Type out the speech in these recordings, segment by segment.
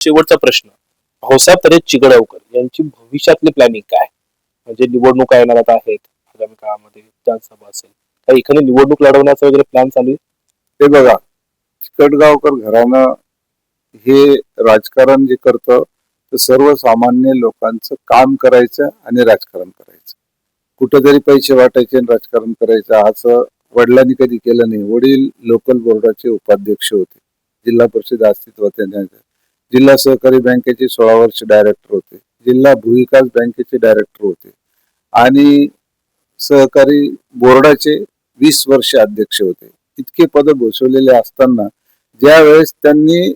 शेवटचा प्रश्न. भाऊसाहेब तरे चिगडावकर यांची भविष्यातली प्लॅनिंग काय? म्हणजे निवडणुका येणार आता आहेत आगामी काळामध्ये विधानसभा असेल काही एखादी निवडणूक लढवण्याचा वगैरे प्लॅन चालू आहे? बघा चिकटगावकर घराणं हे राजकारण जे करतं ते सर्वसामान्य लोकांचं काम करायचं आणि राजकारण करायचं. कुठेतरी पैसे वाटायचे आणि राजकारण करायचं. असं वडिलांनी कधी केलं नाही. वडील लोकल बोर्डाचे उपाध्यक्ष होते. जिल्हा परिषद अस्तित्वात जिल्हा सहकारी बँकेचे सोळा वर्ष डायरेक्टर होते. जिल्हा भूविकास बँकेचे डायरेक्टर होते. आणि सहकारी बोर्डाचे वीस वर्ष अध्यक्ष होते. इतके पद भूषवलेले असताना ज्या वेळेस त्यांनी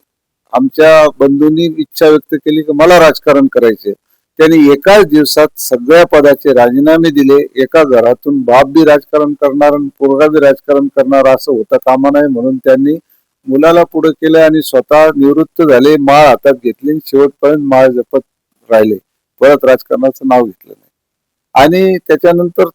आमच्या बंधूंनी इच्छा व्यक्त केली की मला राजकारण करायचे त्यांनी एकाच दिवसात सगळ्या पदाचे राजीनामे दिले. एका घरातून बाप बी राजकारण करणार आणि पोरगा बी राजकारण करणार असं होता कामा नाही म्हणून त्यांनी मुलाला पुढे केले आणि स्वतः निवृत्त झाले माळ हातात घेतली आणि शेवटपर्यंत माळ जपत राहिले. परत राजकारणाचं नाव घेतलं नाही. आणि त्याच्यानंतर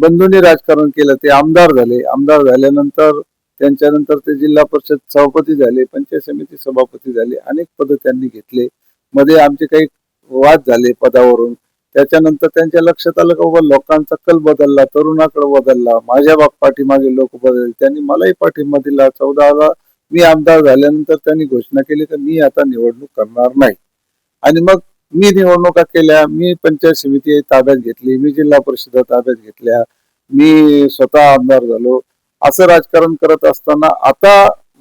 बंधूंनी राजकारण केलं ते आमदार झाले. आमदार झाल्यानंतर त्यांच्यानंतर ते जिल्हा परिषद सभापती झाले पंचायत समिती सभापती झाले अनेक पद त्यांनी घेतले. मध्ये आमचे काही वाद झाले पदावरून. त्याच्यानंतर त्यांच्या लक्षात आलं का बाबा लोकांचा कल बदलला तरुणाकडे बदलला माझ्या बाप पाठीमागे लोक बदलले त्यांनी मलाही पाठिंबा दिला चौदाला मी आमदार झाल्यानंतर त्यांनी घोषणा केली की मी आता निवडणूक करणार नाही. आणि मग मी निवडणुका केल्या मी पंचायत समिती ताब्यात घेतली मी जिल्हा परिषद ताब्यात घेतल्या मी स्वतः आमदार झालो. असं राजकारण करत असताना आता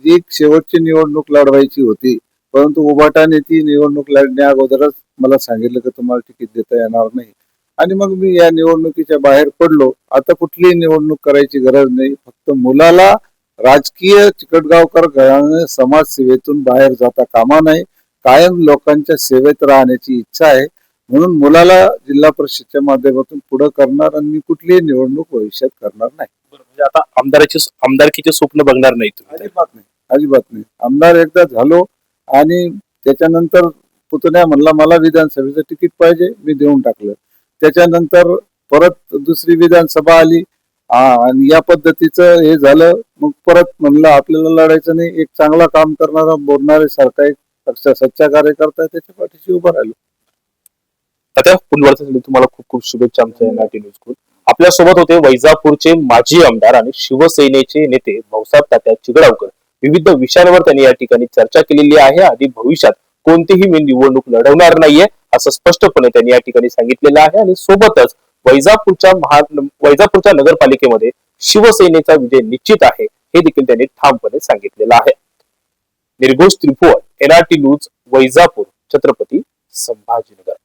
एक शेवटची निवडणूक लढवायची होती परंतु उभाटाने ती निवडणूक लढण्या अगोदरच मला सांगितलं की तुम्हाला तिकीट देता येणार नाही. आणि मग मी या निवडणुकीच्या बाहेर पडलो. आता कुठलीही निवडणूक करायची गरज नाही. फक्त मुलाला राजकीय चिकटगावकर घराणे समाजसेवेतून बाहेर जाता कामा नाही कायम लोकांच्या सेवेत राहण्याची इच्छा आहे. म्हणून मुलाला जिल्हा परिषदच्या माध्यमातून पुढे करणार आणि मी कुठलीही निवडणूक भविष्यात करणार नाही. म्हणजे आता आमदाराचे आमदारकीचे स्वप्न बघणार नाही तुम्ही अजिबात नाही. अजिबात नाही. आमदार एकदा झालो आणि त्याच्यानंतर पुतण्या म्हणला मला विधानसभेचं तिकीट पाहिजे मी देऊन टाकलं. त्याच्यानंतर परत दुसरी विधानसभा आली. आणि या पद्धतीचं हे झालं. मग परत म्हणलं आपल्याला लढायचं नाही. एक चांगला काम करणारा बोलणारे सारखा एक पक्ष सच्चा कार्यकर्ता आहे, त्याच्या पाठीशी उभा राहिलो. आता पुनर्वासाठी तुम्हाला खूप खूप शुभेच्छा आमच्या एनआरटी न्यूज ग्रुप आपल्यासोबत होते वैजापूरचे माजी आमदार आणि शिवसेनेचे नेते भाऊसाहेब तात्या चिगडावकर विविध विषयांवर त्यांनी या ठिकाणी चर्चा केलेली आहे. आणि भविष्यात कोणतीही मी निवडणूक लढवणार नाहीये असं स्पष्टपणे त्यांनी या ठिकाणी सांगितलेलं आहे. आणि सोबतच वैजापूरच्या महा वैजापूरच्या नगरपालिकेमध्ये शिवसेनेचा विजय निश्चित आहे हे देखील त्यांनी ठामपणे सांगितलेलं आहे. Nirghosh Tribhuvan NRT news Vaijapur Chhatrapati Sambhajinagar.